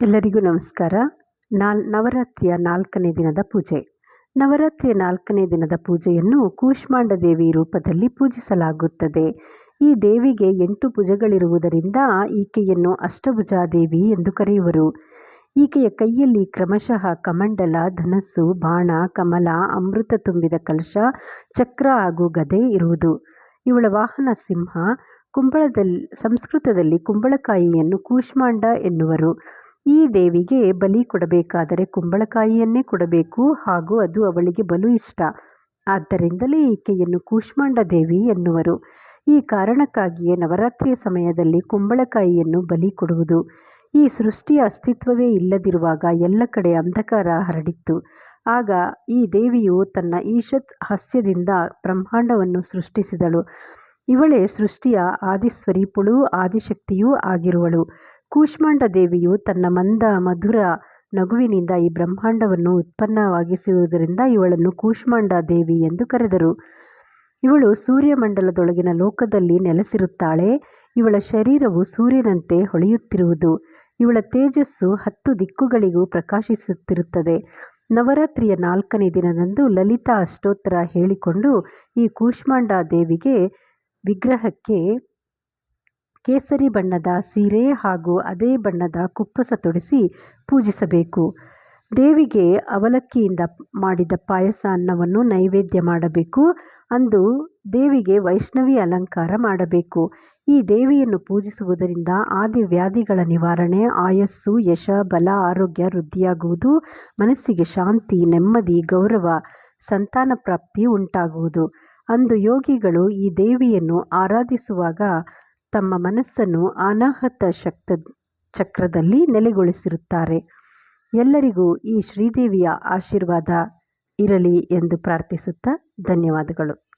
ಎಲ್ಲರಿಗೂ ನಮಸ್ಕಾರ. ನಾಲ್, ನವರಾತ್ರಿಯ ನಾಲ್ಕನೇ ದಿನದ ಪೂಜೆ. ನವರಾತ್ರಿಯ ನಾಲ್ಕನೇ ದಿನದ ಪೂಜೆಯನ್ನು ಕೂಷ್ಮಾಂಡ ದೇವಿ ರೂಪದಲ್ಲಿ ಪೂಜಿಸಲಾಗುತ್ತದೆ. ಈ ದೇವಿಗೆ ಎಂಟು ಭುಜಗಳಿರುವುದರಿಂದ ಈಕೆಯನ್ನು ಅಷ್ಟಭುಜಾದೇವಿ ಎಂದು ಕರೆಯುವರು. ಈಕೆಯ ಕೈಯಲ್ಲಿ ಕ್ರಮಶಃ ಕಮಂಡಲ, ಧನಸ್ಸು, ಬಾಣ, ಕಮಲ, ಅಮೃತ ತುಂಬಿದ ಕಲಶ, ಚಕ್ರ ಹಾಗೂ ಗದೆ ಇರುವುದು. ಇವಳ ವಾಹನ ಸಿಂಹ ಕುಂಬಳದಲ್ಲಿ ಸಂಸ್ಕೃತದಲ್ಲಿ ಕುಂಬಳಕಾಯಿಯನ್ನು ಕೂಷ್ಮಾಂಡ ಎನ್ನುವರು. ಈ ದೇವಿಗೆ ಬಲಿ ಕೊಡಬೇಕಾದರೆ ಕುಂಬಳಕಾಯಿಯನ್ನೇ ಕೊಡಬೇಕು ಹಾಗೂ ಅದು ಅವಳಿಗೆ ಬಲು ಇಷ್ಟ. ಆದ್ದರಿಂದಲೇ ಈಕೆಯನ್ನು ಕೂಷ್ಮಾಂಡ ದೇವಿ ಎನ್ನುವರು. ಈ ಕಾರಣಕ್ಕಾಗಿಯೇ ನವರಾತ್ರಿಯ ಸಮಯದಲ್ಲಿ ಕುಂಬಳಕಾಯಿಯನ್ನು ಬಲಿ ಕೊಡುವುದು. ಈ ಸೃಷ್ಟಿಯ ಅಸ್ತಿತ್ವವೇ ಇಲ್ಲದಿರುವಾಗ ಎಲ್ಲ ಕಡೆ ಅಂಧಕಾರ ಹರಡಿತ್ತು. ಆಗ ಈ ದೇವಿಯು ತನ್ನ ಈಶತ್ ಹಾಸ್ಯದಿಂದ ಬ್ರಹ್ಮಾಂಡವನ್ನು ಸೃಷ್ಟಿಸಿದಳು. ಇವಳೇ ಸೃಷ್ಟಿಯ ಆದಿಸ್ವರೂಪಳೂ ಆದಿಶಕ್ತಿಯೂ ಆಗಿರುವಳು. ಕೂಷ್ಮಾಂಡ ದೇವಿಯು ತನ್ನ ಮಂದ ಮಧುರ ನಗುವಿನಿಂದ ಈ ಬ್ರಹ್ಮಾಂಡವನ್ನು ಉತ್ಪನ್ನವಾಗಿಸುವುದರಿಂದ ಇವಳನ್ನು ಕೂಷ್ಮಾಂಡ ದೇವಿ ಎಂದು ಕರೆದರು. ಇವಳು ಸೂರ್ಯಮಂಡಲದೊಳಗಿನ ಲೋಕದಲ್ಲಿ ನೆಲೆಸಿರುತ್ತಾಳೆ. ಇವಳ ಶರೀರವು ಸೂರ್ಯನಂತೆ ಹೊಳೆಯುತ್ತಿರುವುದು. ಇವಳ ತೇಜಸ್ಸು ಹತ್ತು ದಿಕ್ಕುಗಳಿಗೂ ಪ್ರಕಾಶಿಸುತ್ತಿರುತ್ತದೆ. ನವರಾತ್ರಿಯ ನಾಲ್ಕನೇ ದಿನದಂದು ಲಲಿತಾ ಅಷ್ಟೋತ್ತರ ಹೇಳಿಕೊಂಡು ಈ ಕೂಷ್ಮಾಂಡ ದೇವಿಗೆ ವಿಗ್ರಹಕ್ಕೆ ಕೇಸರಿ ಬಣ್ಣದ ಸೀರೆ ಹಾಗೂ ಅದೇ ಬಣ್ಣದ ಕುಪ್ಪಸ ತೊಡಿಸಿ ಪೂಜಿಸಬೇಕು. ದೇವಿಗೆ ಅವಲಕ್ಕಿಯಿಂದ ಮಾಡಿದ ಪಾಯಸ ಅನ್ನವನ್ನು ನೈವೇದ್ಯ ಮಾಡಬೇಕು ಅಂದು ದೇವಿಗೆ ವೈಷ್ಣವಿ ಅಲಂಕಾರ ಮಾಡಬೇಕು. ಈ ದೇವಿಯನ್ನು ಪೂಜಿಸುವುದರಿಂದ ಆದಿ ವ್ಯಾಧಿಗಳ ನಿವಾರಣೆ, ಆಯಸ್ಸು, ಯಶ, ಬಲ, ಆರೋಗ್ಯ ವೃದ್ಧಿಯಾಗುವುದು, ಮನಸ್ಸಿಗೆ ಶಾಂತಿ, ನೆಮ್ಮದಿ, ಗೌರವ, ಸಂತಾನ ಪ್ರಾಪ್ತಿ ಉಂಟಾಗುವುದು. ಅಂದು ಯೋಗಿಗಳು ಈ ದೇವಿಯನ್ನು ಆರಾಧಿಸುವಾಗ ತಮ್ಮ ಮನಸ್ಸನ್ನು ಅನಾಹತ ಶಕ್ತ ಚಕ್ರದಲ್ಲಿ ನೆಲೆಗೊಳಿಸಿರುತ್ತಾರೆ. ಎಲ್ಲರಿಗೂ ಈ ಶ್ರೀದೇವಿಯ ಆಶೀರ್ವಾದ ಇರಲಿ ಎಂದು ಪ್ರಾರ್ಥಿಸುತ್ತಾ ಧನ್ಯವಾದಗಳು.